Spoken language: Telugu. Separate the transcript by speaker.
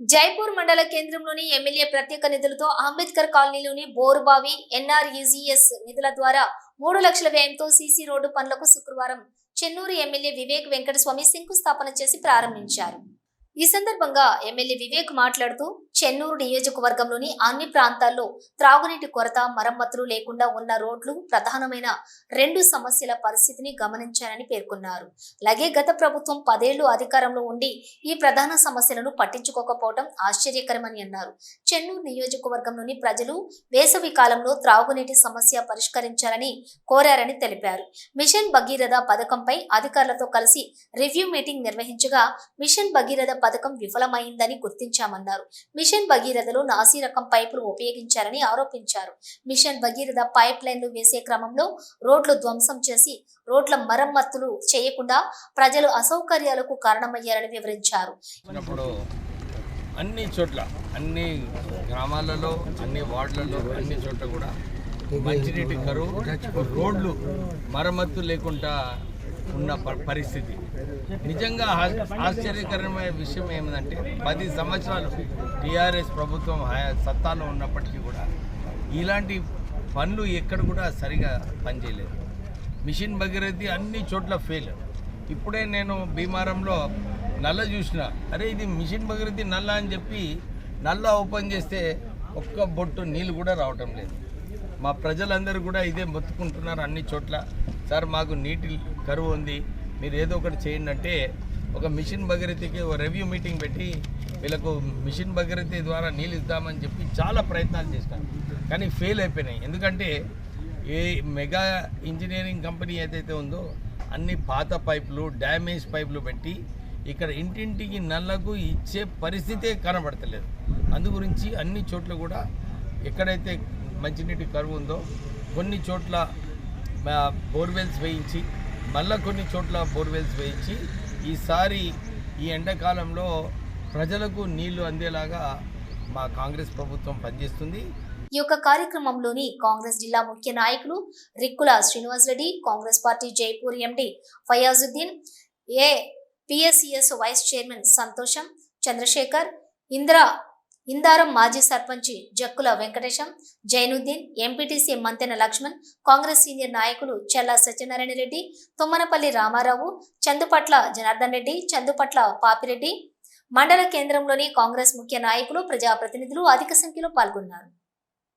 Speaker 1: జైపూర్ మండల కేంద్రంలోని ఎమ్మెల్యే ప్రత్యేక నిధులతో అంబేద్కర్ కాలనీలోని బోరుబావి ఎన్ఆర్ఈజీఎస్ నిధుల ద్వారా మూడు లక్షల వ్యయంతో సీసీ రోడ్డు పనులకు శుక్రవారం చెన్నూరు ఎమ్మెల్యే వివేక్ వెంకటస్వామి శంకుస్థాపన చేసి ప్రారంభించారు. ఈ సందర్భంగా ఎమ్మెల్యే వివేక్ మాట్లాడుతూ చెన్నూరు నియోజకవర్గంలోని అన్ని ప్రాంతాల్లో త్రాగునీటి కొరత మరమ్మతులు లేకుండా ఉన్న రోడ్లు ప్రధానమైన రెండు సమస్యల పరిస్థితిని గమనించారని పేర్కొన్నారు. అలాగే గత ప్రభుత్వం పదేళ్ళు అధికారంలో ఉండి ఈ ప్రధాన సమస్యలను పట్టించుకోకపోవడం ఆశ్చర్యకరమని అన్నారు. చెన్నూరు నియోజకవర్గంలోని ప్రజలు వేసవి కాలంలో త్రాగునీటి సమస్య పరిష్కరించాలని కోరారని తెలిపారు. మిషన్ భగీరథ పథకంపై అధికారులతో కలిసి రివ్యూ మీటింగ్ నిర్వహించగా మిషన్ భగీరథ పథకం విఫలమైందని గుర్తించామన్నారు. మిషన్ భగీరథలో నాసీ రకం పైపులు ఉపయోగించారని ఆరోపించారు. మిషన్ భగీరథ పైప్ లైన్లు వేసే క్రమంలో రోడ్లు ధ్వంసం చేసి రోడ్ల మరమ్మతులు చేయకుండా ప్రజలు అసౌకర్యాలకు కారణమయ్యారని వివరించారు.
Speaker 2: అన్ని చోట్ల అన్ని గ్రామాలలో అన్ని వార్డులలో అన్ని చోట్ల కూడా మంచినీటి కరువు రోడ్లు మరమ్మత్తు లేకుండా ఉన్న ప- పరిస్థితి. నిజంగా ఆశ్చర్యకరమైన విషయం ఏమిటంటే పది సంవత్సరాలు టీఆర్ఎస్ ప్రభుత్వం సత్తాలో ఉన్నప్పటికీ కూడా ఇలాంటి పనులు ఎక్కడ కూడా సరిగా పనిచేయలేదు. మిషన్ భగీరథి అన్ని చోట్ల ఫెయిల్. ఇప్పుడే నేను భీమారంలో నల్ల చూసిన అరే ఇది మిషన్ భగీరథి నల్ల అని చెప్పి నల్ల ఓపెన్ చేస్తే ఒక్క బొట్టు నీళ్ళు కూడా రావటం లేదు. మా ప్రజలందరూ కూడా ఇదే మొత్తుకుంటున్నారు అన్ని చోట్ల. సార్ మాకు నీటి కరువు ఉంది. మీరు ఏదో ఒకటి చేయండి అంటే ఒక మిషన్ భగీరథికి ఒక రివ్యూ మీటింగ్ పెట్టి వీళ్ళకు మిషన్ భగీరథి ద్వారా నీళ్ళు ఇద్దామని చెప్పి చాలా ప్రయత్నాలు చేసినాను కానీ ఫెయిల్ అయిపోయినాయి. ఎందుకంటే ఏ మెగా ఇంజనీరింగ్ కంపెనీ ఏదైతే ఉందో అన్ని పాత పైపులు డ్యామేజ్ పైపులు పెట్టి ఇక్కడ ఇంటింటికి నల్లకు ఇచ్చే పరిస్థితే కనబడతలేదు. అందు గురించి అన్ని చోట్ల కూడా ఎక్కడైతే మంచినీటి కరువు ఉందో కొన్ని చోట్ల బోర్వెల్స్ వేయించి మళ్ళా కొన్ని చోట్ల బోర్వెల్స్ వేయించి ఈసారి ఈ ఎండాకాలంలో ప్రజలకు నీళ్ళు అందేలాగా మా కాంగ్రెస్ ప్రభుత్వం పనిచేస్తుంది.
Speaker 1: ఈ యొక్క కార్యక్రమంలోని కాంగ్రెస్ జిల్లా ముఖ్య నాయకులు Rikkula Srinivas Reddy Congress party Jaipur MD Fayazuddin A PSCS vice chairman Santosham Chandrashekar Indira Indaram మాజీ సర్పంచి జక్కుల వెంకటేశం జైనుద్దీన్ ఎంపీటీసీ మంతెన లక్ష్మణ్ కాంగ్రెస్ సీనియర్ నాయకులు చెల్లా సత్యనారాయణ రెడ్డి తుమ్మనపల్లి రామారావు చందుపట్ల జనార్దన్ రెడ్డి చందుపట్ల పాపిరెడ్డి మండల కేంద్రంలోని కాంగ్రెస్ ముఖ్య నాయకులు ప్రజాప్రతినిధులు అధిక సంఖ్యలో పాల్గొన్నారు.